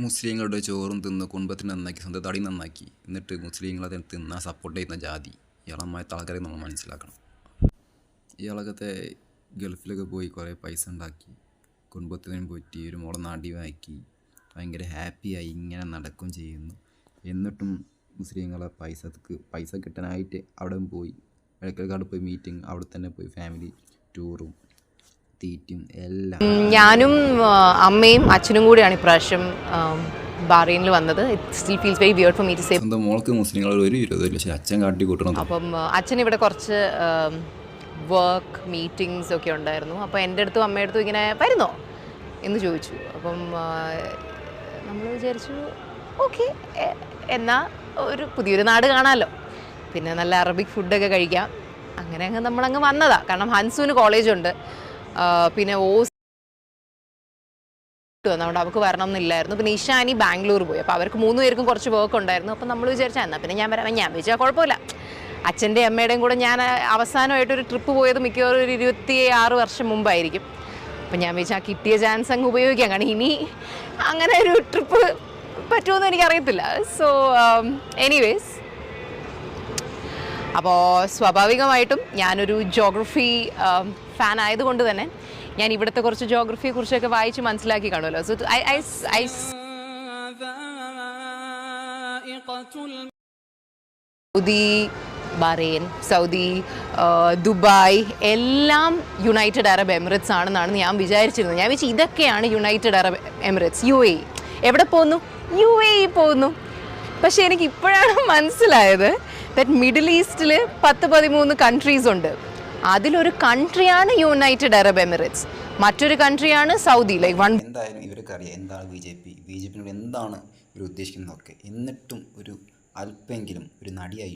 മുസ്ലിങ്ങളുടെ ചോറും തിന്ന് കുടുംബത്തിന് നന്നാക്കി സ്വന്തം തടി നന്നാക്കി. എന്നിട്ട് മുസ്ലിങ്ങളെ തിന്നാൻ സപ്പോർട്ട് ചെയ്യുന്ന ജാതി. ഇളമായ ആൾക്കാരെ നമ്മൾ മനസ്സിലാക്കണം. ഇയാളൊക്കെ ഗൾഫിലൊക്കെ പോയി കുറേ പൈസ ഉണ്ടാക്കി. കുടുംബത്തിനും പോറ്റി ഒരു മോളെ നാടി വാക്കി. ഭയങ്കര ഹാപ്പിയായി ഇങ്ങനെ നടക്കും ചെയ്യുന്നു. എന്നിട്ടും മുസ്ലിങ്ങളെ പൈസക്ക് പൈസ കിട്ടാനായിട്ട് അവിടെ പോയി. ഇടയ്ക്കിടയ്ക്ക് അവിടെ പോയി മീറ്റിംഗ് അവിടെ തന്നെ പോയി ഫാമിലി ടൂറും തീറ്റും എല്ലാം. ഞാനും അമ്മയും അച്ഛനും കൂടിയാണ് ഇപ്രാവശ്യം ബഹ്റൈനിൽ വന്നത്. It still feels very weird for me to say സ്വന്തം മോൾക്ക് മുസ്ലിങ്ങൾ ഒരു ഇരുപത് ലക്ഷം അച്ഛൻ കാട്ടി കൂട്ടണം. അപ്പം അച്ഛൻ ഇവിടെ കുറച്ച് വർക്ക് മീറ്റിങ്സ് ഒക്കെ ഉണ്ടായിരുന്നു. അപ്പോൾ എന്റെ അടുത്തും അമ്മയുടെ അടുത്തും ഇങ്ങനെ വരുന്നോ എന്ന് ചോദിച്ചു. അപ്പം നമ്മൾ വിചാരിച്ചു ഓക്കെ എന്നാൽ ഒരു പുതിയൊരു നാട് കാണാമല്ലോ പിന്നെ നല്ല അറബിക് ഫുഡൊക്കെ കഴിക്കാം. അങ്ങനെ അങ്ങ് നമ്മളങ്ങ് വന്നതാ. കാരണം ഹൻസുവിന് കോളേജുണ്ട് പിന്നെ ഓ വന്നതുകൊണ്ട് അവർക്ക് വരണം എന്നില്ലായിരുന്നു പിന്നെ ഇഷാനി ബാംഗ്ലൂർ പോയി. അപ്പോൾ അവർക്ക് മൂന്ന് പേർക്കും കുറച്ച് വർക്ക് ഉണ്ടായിരുന്നു. അപ്പോൾ നമ്മൾ വിചാരിച്ചാൽ എന്നാൽ പിന്നെ ഞാൻ വരാം. ഞാൻ വിചാരിച്ചാൽ കുഴപ്പമില്ല. അച്ഛന്റെ അമ്മയുടെയും കൂടെ ഞാൻ അവസാനമായിട്ട് ഒരു ട്രിപ്പ് പോയത് മിക്കവാറും ഒരു ഇരുപത്തി ആറ് വർഷം മുമ്പായിരിക്കും. അപ്പം ഞാൻ വിചാരിച്ചാൽ ആ കിട്ടിയ ചാൻസ് അങ്ങ് ഉപയോഗിക്കാം. കാരണം ഇനി അങ്ങനെ ഒരു ട്രിപ്പ് പറ്റുമെന്ന് എനിക്കറിയത്തില്ല. സോ എനിവേസ് അപ്പോൾ സ്വാഭാവികമായിട്ടും ഞാനൊരു ജോഗ്രഫി ഫാൻ ആയതുകൊണ്ട് തന്നെ ഞാൻ ഇവിടുത്തെ കുറച്ച് ജോഗ്രഫിയെ കുറിച്ചൊക്കെ വായിച്ച് മനസ്സിലാക്കി കാണുമല്ലോ. So I I I Saudi Bahrain Saudi Dubai എല്ലാം യുണൈറ്റഡ് അറബ് എമിറേറ്റ്സ് ആണെന്നാണ് ഞാൻ വിചാരിച്ചിരുന്നത്. ഞാൻ വിചാരിച്ചു ഇതൊക്കെയാണ് United Arab Emirates U A എവിടെ പോകുന്നു യു എ പോകുന്നു പക്ഷേ എനിക്ക് ഇപ്പോഴാണ് മനസ്സിലായത് ദറ്റ് മിഡിൽ ഈസ്റ്റിൽ പത്ത് പതിമൂന്ന് കൺട്രീസ് ഉണ്ട്. അതിലൊരു കൺട്രിയാണ് യുണൈറ്റഡ് അറബ് എമിറേറ്റ്സ് മറ്റൊരു കൺട്രിയാണ് സൗദി ലൈക്ക് വൺ എന്തായാലും ഇവർക്ക് അറിയാം എന്താണ് B J P. B J പിന്നോട് എന്താണ് ഇവർ ഉദ്ദേശിക്കുന്നതൊക്കെ. എന്നിട്ടും ഒരു അല്പെങ്കിലും ഒരു നടിയായി